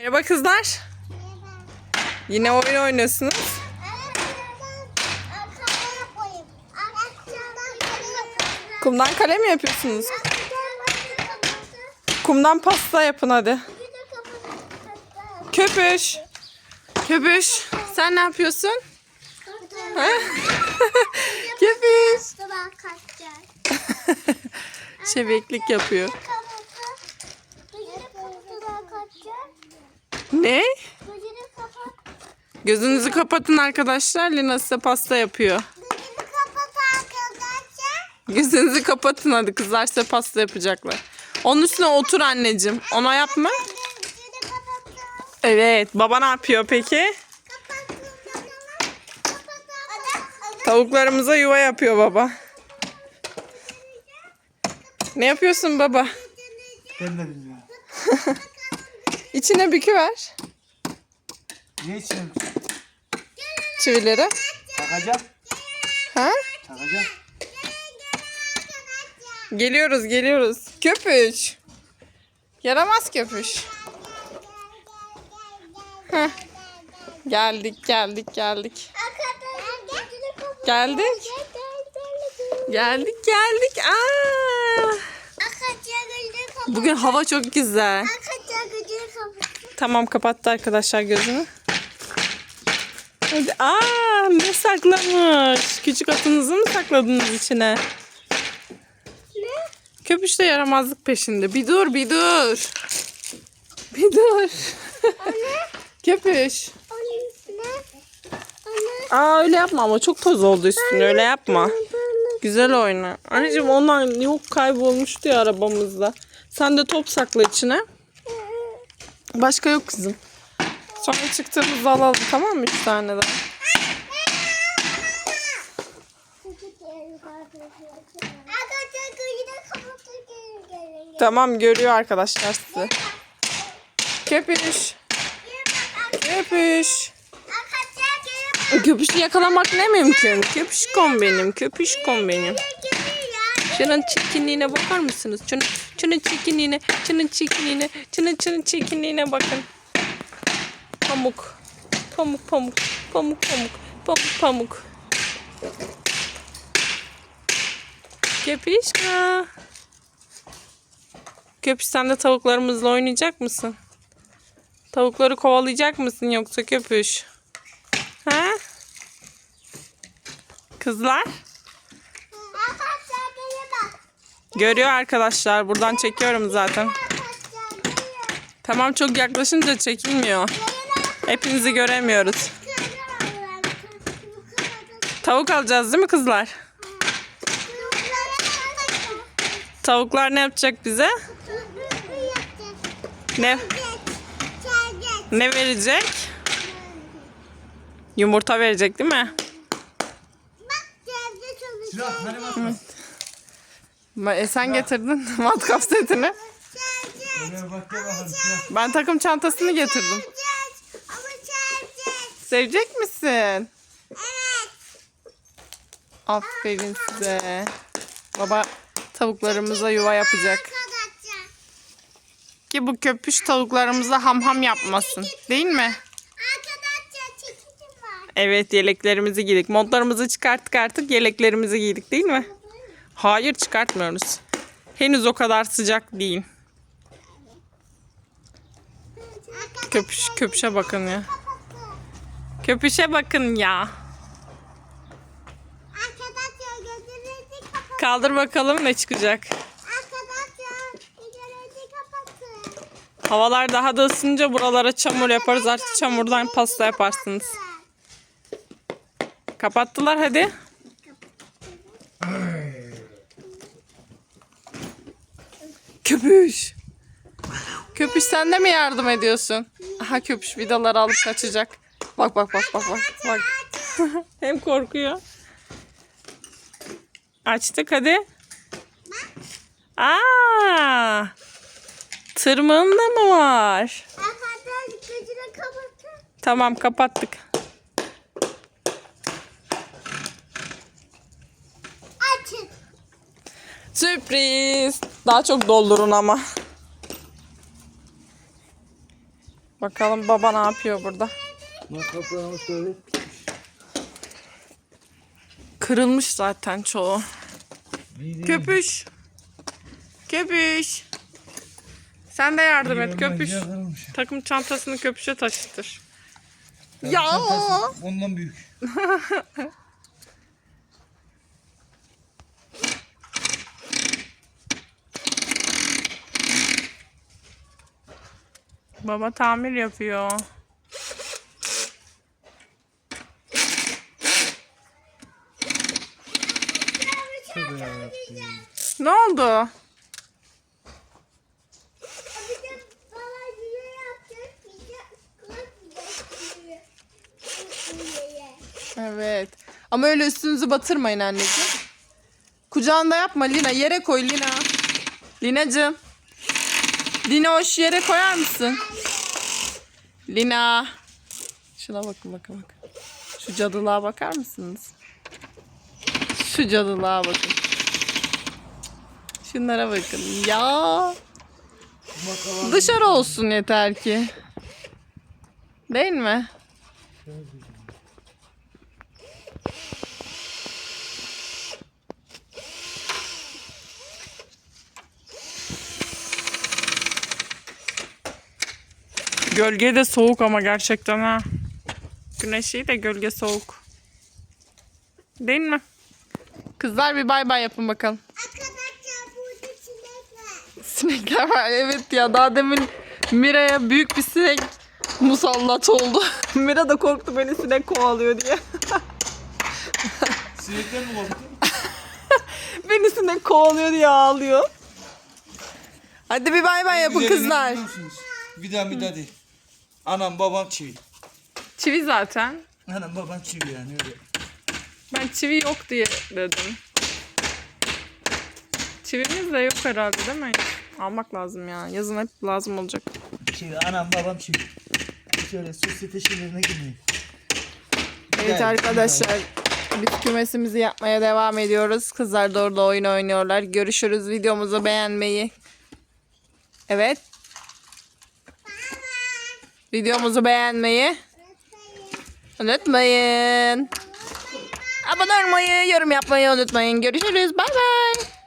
Merhaba kızlar. Yine oyun oynuyorsunuz. Kumdan kale mi yapıyorsunuz? Kumdan pasta yapın hadi. Köpüş. Köpüş. Sen ne yapıyorsun? Ha? Köpüş. Şebeklik yapıyor. Ne? Gözünüzü kapatın arkadaşlar. Lina size pasta yapıyor. Gözünüzü kapatın hadi kızlar size pasta yapacaklar. Onun üstüne otur anneciğim. Ona yapma. Evet. Baba ne yapıyor peki? Tavuklarımıza yuva yapıyor baba. Ne yapıyorsun baba? Ben de bilmiyorum. İçine büküver Ne için? çivileri. Takacağım. Ha? Takacağım. Geliyoruz geliyoruz. Köpüş. Yaramaz köpüş. Heh. Geldik geldik geldik. Geldik. Geldik geldik. Aa! Bugün hava çok güzel. Tamam kapattı arkadaşlar gözünü. Hadi. Aa, ne saklamış? Küçük atınızı mı sakladınız içine? Köpüş de yaramazlık peşinde. Bir dur bir dur. Bir dur. Köpüş. Aa öyle yapma ama çok toz oldu üstüne öyle yapma. Güzel oyna. Anneciğim onlar yok kaybolmuştu ya arabamızda. Sen de top sakla içine. Başka yok kızım. Sonra çıktığımızda alalım tamam mı? Üç tane daha. Tamam görüyor arkadaşlar sizi. Köpüş. Köpüş. Köpüşü yakalamak ne mümkün? Köpüşkom benim. Köpüşkom benim. Şunun çirkinliğine bakar mısınız? Şunun, şunun çirkinliğine, şunun çirkinliğine, şunun, şunun çirkinliğine bakın. Pamuk. Pamuk pamuk. Pamuk pamuk. Pamuk pamuk. Köpüşka. Köpüş sen de tavuklarımızla oynayacak mısın? Tavukları kovalayacak mısın yoksa köpüş? Ha? Kızlar? Görüyor arkadaşlar. Buradan çekiyorum zaten. Tamam çok yaklaşınca çekilmiyor. Hepinizi göremiyoruz. Tavuk alacağız değil mi kızlar? Tavuklar ne yapacak bize? Ne ne verecek? Yumurta verecek değil mi? Silah atma. Ma- E sen getirdin matkap setini. Ben takım çantasını getirdim. Sevecek misin? Aferin size. Baba tavuklarımıza yuva yapacak. Ki bu köpüş tavuklarımıza ham ham yapmasın. Değil mi? Evet yeleklerimizi giydik. Montlarımızı çıkarttık artık yeleklerimizi giydik değil mi? Hayır çıkartmıyoruz. Henüz o kadar sıcak değil. Köpüş, köpüşe bakın ya. Köpüşe bakın ya. Kaldır bakalım ne çıkacak. Havalar daha da ısınınca buralara çamur yaparız. Artık çamurdan pasta yaparsınız. Kapattılar hadi. Köpüş. Köpüş sen de mi yardım ediyorsun? Aha köpüş vidaları alıp kaçacak. Bak bak bak bak bak. bak. Hem korkuyor. Açtık hadi. Aa! Tırmığında mı var? Tamam kapattık. Sürpriz. Daha çok doldurun ama. Bakalım baba ne yapıyor burada. Kırılmış zaten çoğu. Köpüş. Köpüş. Sen de yardım et köpüş. Takım çantasını köpüşe taşıtır. Ya. Ondan büyük. Baba tamir yapıyor. Ne oldu? Evet. Ama öyle üstünüzü batırmayın anneciğim. Kucağında yapma Lina. Yere koy Lina. Linacığım. Lina hoş yere koyar mısın? Lina. Şuna bakın bakın bakın. Şu cadılığa bakar mısınız? Şu cadılığa bakın. Şunlara bakın. Ya. Dışarı olsun yeter ki. Değil mi? Gölge de soğuk ama gerçekten ha. Güneş iyi de gölge soğuk. Değil mi? Kızlar bir bay bay yapın bakalım. Arkadaşlar burada sinek var. Sinekler var. Evet ya daha demin Mira'ya büyük bir sinek musallat oldu. Mira da korktu beni sinek kovalıyor diye. Sinekler mi korktun? beni sinek kovalıyor diye ağlıyor. Hadi bir bay bay yapın Güzelini kızlar. biliyor musunuz? Bir daha bir daha değil. Anam babam çivi. Çivi zaten. Anam babam çivi yani öyle. Ben çivi yok diye dedim. Çivimiz de yok herhalde değil mi? Almak lazım ya. Yazın hep lazım olacak. Çivi anam babam çivi. Şöyle sosyete şeylerine girmeyin. Evet arkadaşlar. Biz kümesimizi yapmaya devam ediyoruz. Kızlar da orada oyun oynuyorlar. Görüşürüz. Videomuzu beğenmeyi. Evet. Videomuzu beğenmeyi unutmayın. Abone olmayı, yorum yapmayı unutmayın. Görüşürüz. Bay bay.